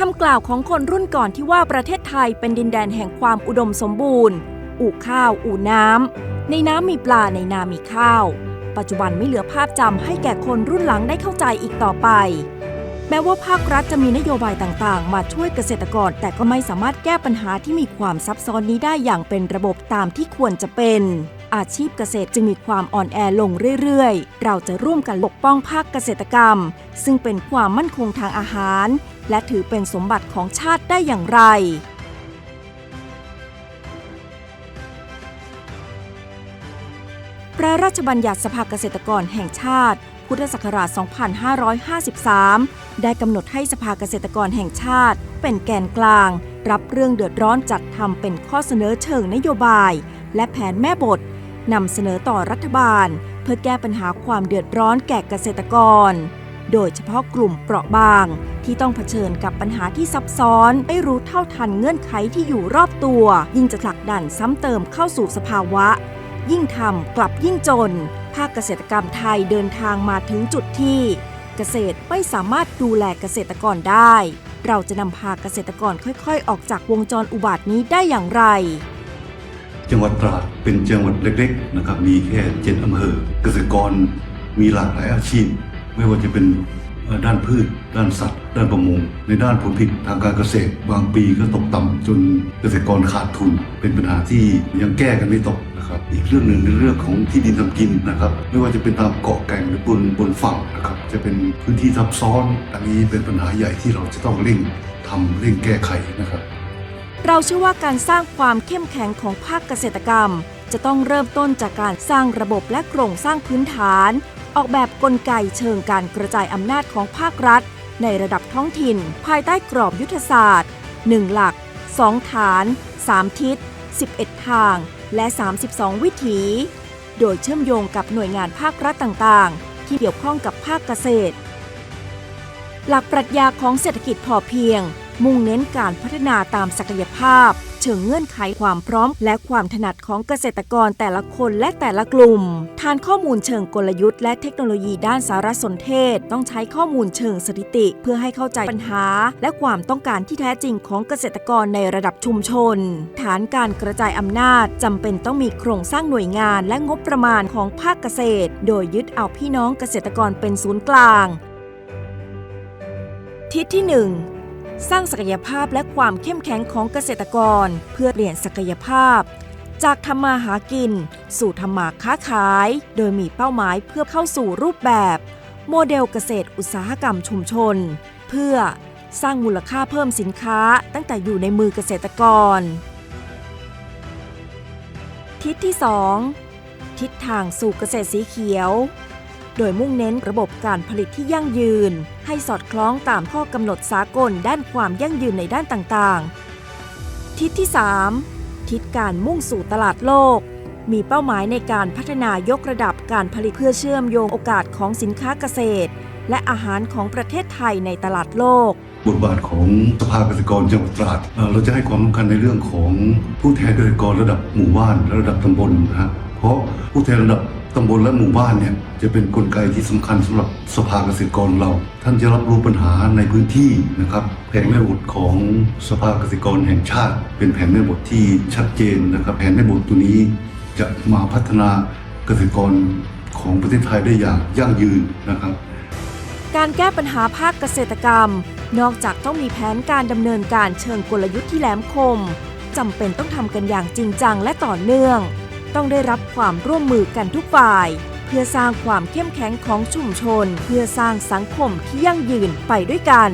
คำกล่าวของคนรุ่นก่อนที่ว่าประเทศไทยเป็นดินแดนแห่งความอุดมสมบูรณ์ อู่ข้าว อู่น้ำ ในน้ำมีปลา ในนามีข้าว ปัจจุบันไม่เหลือภาพจำให้แก่คนรุ่นหลังได้เข้าใจอีกต่อไป แม้ว่าภาครัฐจะมีนโยบายต่างๆ มาช่วยเกษตรกร แต่ก็ไม่สามารถแก้ปัญหาที่มีความซับซ้อนนี้ได้อย่างเป็นระบบตามที่ควรจะเป็น อาชีพเกษตรจึงมีความอ่อนแอลงเรื่อยๆ เราจะร่วมกันปกป้องภาคเกษตรกรรม ซึ่งเป็นความมั่นคงทางอาหาร และถือเป็นสมบัติของชาติได้อย่างไรพระราชบัญญัติสภาเกษตรกรแห่งชาติ พุทธศักราช 2553 ได้กำหนดให้สภาเกษตรกรแห่งชาติ เป็นแกนกลาง รับเรื่องเดือดร้อนจัดทำเป็นข้อเสนอเชิงนโยบาย และแผนแม่บท นำเสนอต่อรัฐบาล เพื่อแก้ปัญหาความเดือดร้อนแก่เกษตรกร โดยเฉพาะกลุ่มเปราะบาง ที่ต้องเผชิญกับปัญหาที่ซับซ้อนไม่รู้เท่าทันเงื่อนไขที่อยู่รอบตัว ยิ่งจะผลักดันซ้ำเติมเข้าสู่สภาวะ ยิ่งทำกลับยิ่งจน ภาคเกษตรกรรมไทยเดินทางมาถึงจุดที่ เกษตรไม่สามารถดูแลเกษตรกรได้ เราจะนำพาเกษตรกรค่อย ๆ ออกจากวงจรอุบาทนี้ได้อย่างไร จังหวัดตราดเป็นจังหวัดเล็กๆนะครับมีแค่เจ็ดอำเภอ เกษตรกรมีหลากหลายอาชีพ ไม่ว่าจะเป็นด้านพืช ด้านสัตว์ ด้านประมง ในด้านผลผลิตทางการเกษตร บางปีก็ตกต่ำจนเกษตรกรขาดทุน เป็นปัญหาที่ยังแก้กันไม่ตกนะครับ อีกเรื่องหนึ่งในเรื่องของที่ดินทำกินนะครับ ไม่ว่าจะเป็นตามเกาะแก่งหรือบนบนฝั่งนะครับ จะเป็นพื้นที่ทับซ้อน อันนี้เป็นปัญหาใหญ่ที่เราจะต้องเร่งทำเร่งแก้ไขนะครับ เราเชื่อว่าการสร้างความเข้มแข็งของภาคเกษตรกรรม จะต้องเริ่มต้นจากการสร้างระบบและโครงสร้างพื้นฐาน ออกแบบกลไกเชิงการกระจายอำนาจของภาครัฐ ในระดับท้องถิ่น ภายใต้กรอบยุทธศาสตร์ 1 หลัก 2 ฐาน 3 ทิศ 11 ทาง และ 32 วิถี โดยเชื่อมโยงกับหน่วยงานภาครัฐต่างๆ ที่เกี่ยวข้องกับภาคเกษตร หลักปรัชญาของเศรษฐกิจพอเพียง มุ่งเน้นการพัฒนาตามศักยภาพ เชิงเงื่อนไขความพร้อม และความถนัดของเกษตรกรแต่ละคนและแต่ละกลุ่ม ฐานข้อมูลเชิงกลยุทธ์และเทคโนโลยีด้านสารสนเทศ ต้องใช้ข้อมูลเชิงสถิติ เพื่อให้เข้าใจปัญหา และความต้องการที่แท้จริงของเกษตรกรในระดับชุมชน ฐานการกระจายอำนาจจำเป็นต้องมีโครงสร้างหน่วยงาน และงบประมาณของภาคเกษตร โดยยึดเอาพี่น้องเกษตรกรเป็นศูนย์กลาง ทิศที่ 1 สร้างศักยภาพและความเข้มแข็งของเกษตรกร เพื่อเปลี่ยนศักยภาพ จากทำมาหากิน สู่ทำมาค้าขาย โดยมีเป้าหมายเพื่อเข้าสู่รูปแบบ โมเดลเกษตรอุตสาหกรรมชุมชน เพื่อสร้างมูลค่าเพิ่มสินค้าตั้งแต่อยู่ในมือเกษตรกร ทิศที่ 2 ทิศทางสู่เกษตรสีเขียว โดยมุ่งเน้นระบบการผลิตที่ยั่งยืน ให้สอดคล้องตามข้อกำหนดสากลด้านความยั่งยืนในด้านต่างๆ ทิศที่ 3 ทิศการมุ่งสู่ตลาดโลก มีเป้าหมายในการพัฒนายกระดับการผลิตเพื่อเชื่อมโยงโอกาสของสินค้าเกษตร และอาหารของประเทศไทยในตลาดโลกบทบาทของสภาเกษตรกรจังหวัดตราดเราจะให้ความสำคัญในเรื่องของผู้แทนเกษตรกรระดับหมู่บ้านระดับตำบลนะฮะเพราะผู้แทนระดับ ตำบลและหมู่บ้านเนี่ยจะเป็นกลไกที่สำคัญสำหรับสภาเกษตรกรเรา ท่านจะรับรู้ปัญหาในพื้นที่นะครับ แผนแม่บทของสภาเกษตรกรแห่งชาติ เป็นแผนแม่บทที่ชัดเจนนะครับ แผนแม่บทตัวนี้จะมาพัฒนาเกษตรกรของประเทศไทยได้อย่างยั่งยืนนะครับ การแก้ปัญหาภาคเกษตรกรรม นอกจากต้องมีแผนการดำเนินการเชิงกลยุทธ์ที่แหลมคมจำเป็นต้องทำกันอย่างจริงจังและต่อเนื่อง ต้องได้รับความร่วมมือกันทุกฝ่าย เพื่อสร้างความเข้มแข็งของชุมชน เพื่อสร้างสังคมที่ยั่งยืนไปด้วยกัน